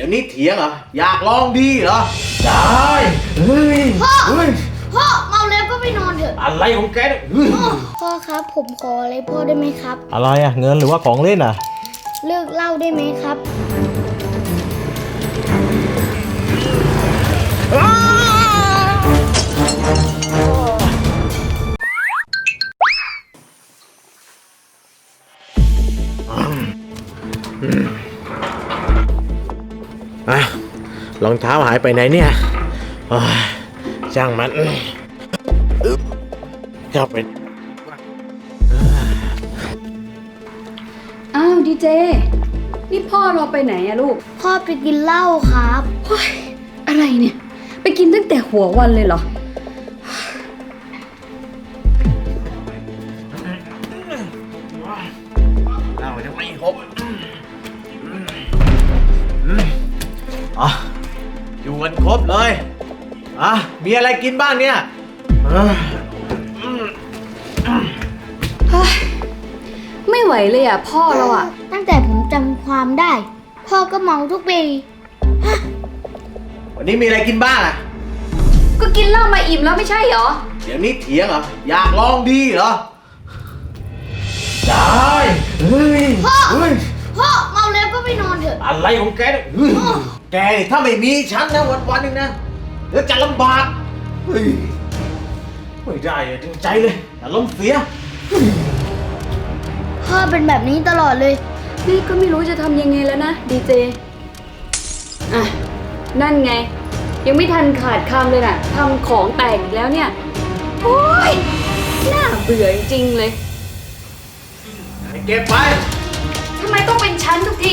ดี๋ยวนี้เถียงเหรอ อยากลองดีเหรอ ได้ เฮ้ย พ่อ เฮ้ย พ่อเมาแล้วก็ไปนอนเถอะ อะไรของแกเนี่ยเฮ้ยพ่อครับ ผมขออะไรพ่อได้ไหมครับ อะไรอะเงินหรือว่าของเล่นอะเลิกเหล่าได้ไหมครับ ไปไหนเนี่ยโอ้ยช่างมันอึ๊บเข้าไปอ้าวดีเจ นี่พ่อเราไปไหนอะลูก พ่อไปกินเหล้าครับเฮ้ยอะไรเนี่ย ไปกินตั้งแต่หัววันเลยเหรอ มีอะไรกินบ้างเนี่ยอะเฮ้ยไม่ไหวเลยอะพ่อเราอะตั้งแต่ผมจำความได้ พ่อก็เมาทุกปีวันนี้มีอะไรกินบ้างอะก็กินเหล้ามาอิ่มแล้วไม่ใช่เหรอ เดี๋ยวนี้เถียงเหรอ อยากลองดีเหรอ ได้เฮ้ยพ่อ เฮ้ย พ่อเมาแล้วก็ไปนอนเถอะ อะไรของแกเนี่ยเฮ้ยแกนี่ถ้าไม่มีฉันนะวันวันๆหนึงนะเดี๋ยวจะลำบาก เฮ้ยไม่ได้อะจริงใจเลยอารมณ์เสีย พ่อเป็นแบบนี้ตลอดเลย นี่ก็ไม่รู้จะทำยังไงแล้วนะดีเจ อะ นั่นไง ยังไม่ทันขาดคำเลยน่ะทำของแตกอีกแล้วเนี่ย โอ้ย น่าเบื่อจริงๆเลย ให้เก็บไป ทำไมต้องเป็นฉันทุกที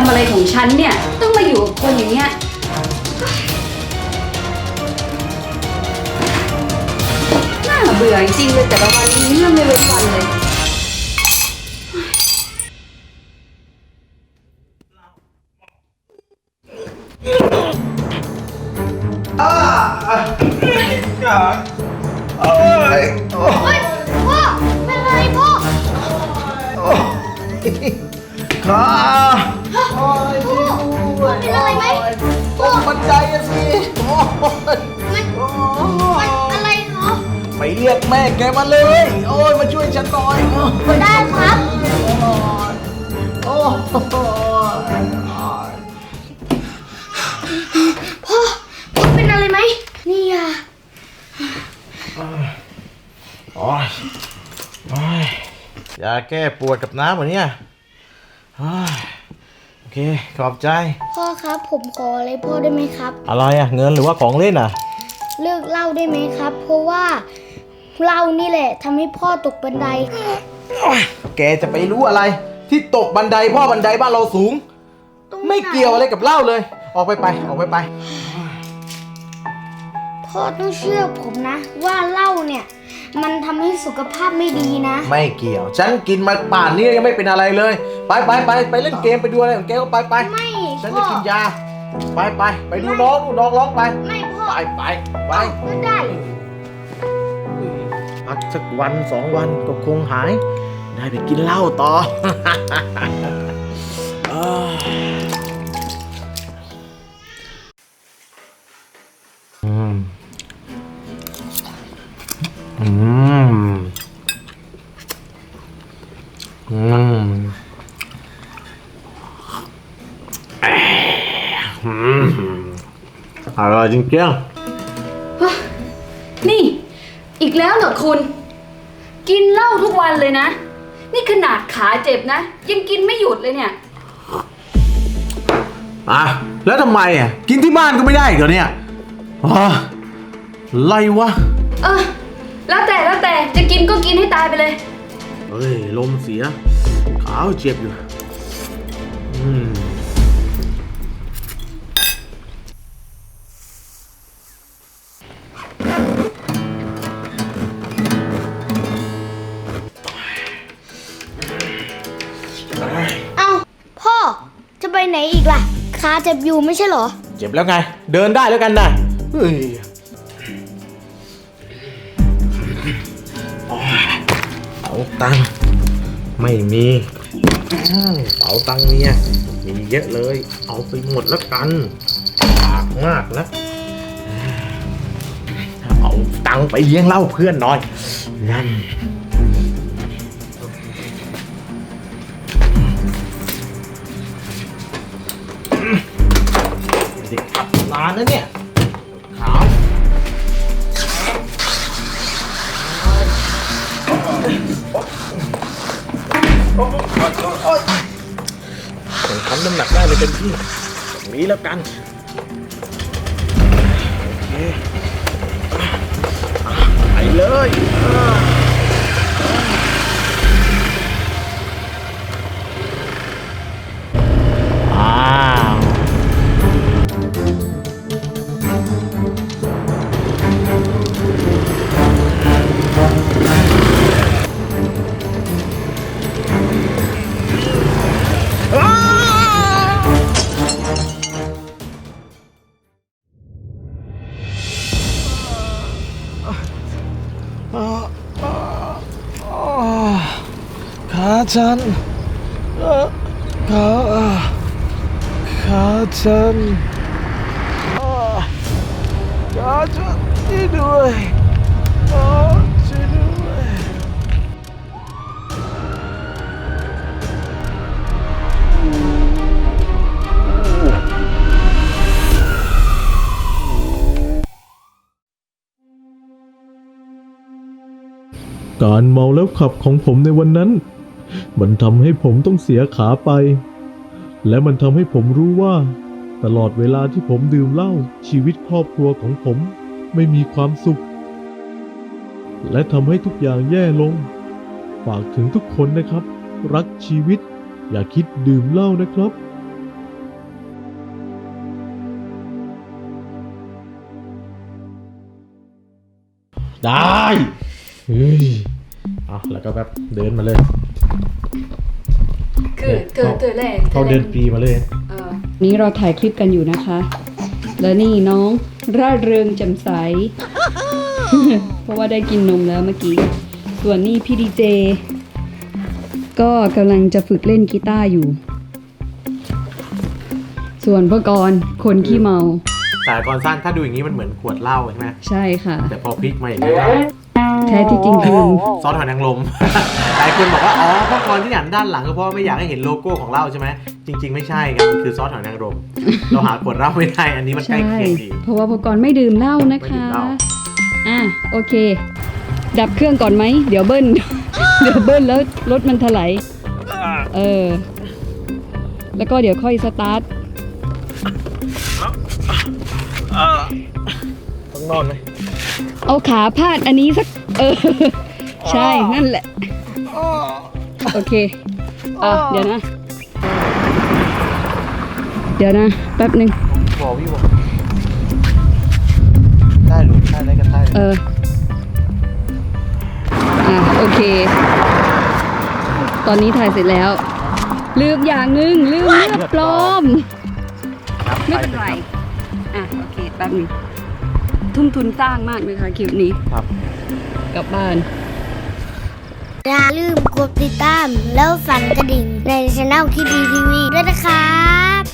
รกรรมอะไรของฉันเนี่ย ต้องมาอยู่กับคนอย่างเงี้ย น่าเบื่อจริงๆเลยแต่ละวันนี้เรื่องไม่เว้นวันเลยเฮ้ยพ่อเป็นไรพ่อขา พ่อเป็นอะไรไหมพ่อบันไดอะสิโอ้ยมันมันอะไรเหรอ ไปเรียกแม่แกมาเลย โอ้ยมาช่วยฉันหน่อยได้ครับโอ้ยพ่อพ่อเป็นอะไรไหมนี่อะโอ้ยโอ้ยยาแก้ปวดกับน้ำเหรอเนี่ยโอ้ย เค ขอบใจ พ่อครับผมขออะไรพ่อได้ไหมครับ อะไรอะเงินหรือว่าของเล่นอะเลิกเหล่าได้ไหมครับ เพราะว่าเหล้านี่แหละทำให้พ่อตกบันได แกจะไปรู้อะไร ที่ตกบันไดพ่อบันไดบ้านเราสูงตรงไหนไม่เกี่ยวอะไรกับเหล้าเลย ออกไปไปออกไปไป พ่อต้องเชื่อผมนะ ว่าเหล้าเนี่ย มันทำให้สุขภาพไม่ดีนะ ไม่เกี่ยวฉันกินมาป่านนี้ยังไม่เป็นอะไรเลย ไปไปไปไปเล่นเกมไปดูอะไรของแกก็ไปไปไม่ฉันพ่จะอกินยา ไปไปไปดูน้องดูน้องร้องไปไม่พ่อไปไปไปก็ได้ พักสักวันสองวันก็คงหาย ได้ไปกินเหล้าต่อ อืมอร่อยจริงนี่ อีกแล้วเหรอคุณ กินเหล้าทุกวันเลยนะ นี่ขนาดขาเจ็บนะ ยังกินไม่หยุดเลยเนี่ยๆอะ แล้วทำไมอะ กินที่บ้านก็ไม่ได้อีกเหรอเนี่ยอ๋ออะไรวะ เออ แล้วแต่แล้วแต่จะกินก็กินให้ตายไปเลย เฮ้ย ลมเสีย ขาวเจ็บอยู่ อืม ไปไหนอีกล่ะขาเจ็บอยู่ไม่ใช่เหรอ เจ็บแล้วไง เดินได้แล้วกันนะเฮ้ยโอ้ยเอาตังค์ไม่มีอืมเป๋าตังค์เนี่ยมีเยอะเลย เอาไปหมดแล้วกันปากมากนะเอาตังค์ไปเลี้ยงเหล้าเพื่อนหน่อย นั่น นานนะเนี่ย ขาวผมทำน้ำหนักได้เลยเป็นที่แบบนี้แล้วกัน โอเคอะไปเลย ฉันขาขาฉันอ่าขาฉันช่วยด้วยอ่าช่วยด้วยการเมาแล้วขับของผมในวันนั้น มันทำให้ผมต้องเสียขาไป และมันทำให้ผมรู้ว่า ตลอดเวลาที่ผมดื่มเหล้าชีวิตครอบครัวของผมไม่มีความสุข และทำให้ทุกอย่างแย่ลง ฝากถึงทุกคนนะครับ รักชีวิต อย่าคิดดื่มเหล้านะครับได้เฮ้ยเอาแล้วก็แบบเดินมาเลย คือเธอเธอแหละเขาเดินปีมาเลย เออนี้เราถ่ายคลิปกันอยู่นะคะ แล้วนี่น้องร่าเริงแจ่มใส เพราะว่าได้กินนมแล้วเมื่อกี้ ส่วนนี่พี่ดีเจ ก็กำลังจะฝึกเล่นกีตาร์อยู่ ส่วนพวกกรณ์คนขี้เมาแต่ก่อนสั้นถ้าดูอย่างนี้มันเหมือนขวดเหล้าใช่ไหมใช่ค่ะ แต่พอพลิกมาอย่างนี้ก็ แท้ที่จริงคือซอสหอยนางรม หลายคนบอกว่า อ๋อเพราะกรที่หันด้านหลังก็เพราะว่าไม่อยากให้เห็นโลโก้ของเหล้าใช่ไหม จริง ๆ ไม่ใช่ครับมันคือซอสหอยนางรม เราหาขวดเหล้าไม่ได้ อันนี้มันใกล้ใช่เคียงดี เพราะว่าพวกกรณ์ไม่ดื่มเหล้านะไม่ดื่คะ มเหล้า อะโอเค ดับเครื่องก่อนไหม เดี๋ยวเบิ้ล เดี๋ยวเบิ้ลแล้วรถมันถลายเออ แล้วก็เดี๋ยวค่อยสตาร์ท ต้องนอนไหม เอาขาพาดอันนี้สัก เออ ใช่นั่นแหละ โอเคอะเดี๋ยวนะ เดี๋ยวนะ แป๊บหนึ่งบอกพี่บอกได้หรือได้ได้กันได้เออ อะ โอเค ตอนนี้ถ่ายเสร็จแล้ว ลืมอย่างหนึ่งลืมเลือดปลอมครับไม่เป็นไร อะ โอเค แป๊บหนึง ทุ่มทุนสร้างมากเลยค่ะคลิปนี้ครับ กลับบ้าน อย่าลืมกดติดตามแล้วสั่นกระดิ่งในช่องคิดดีทีวีด้วยนะครับ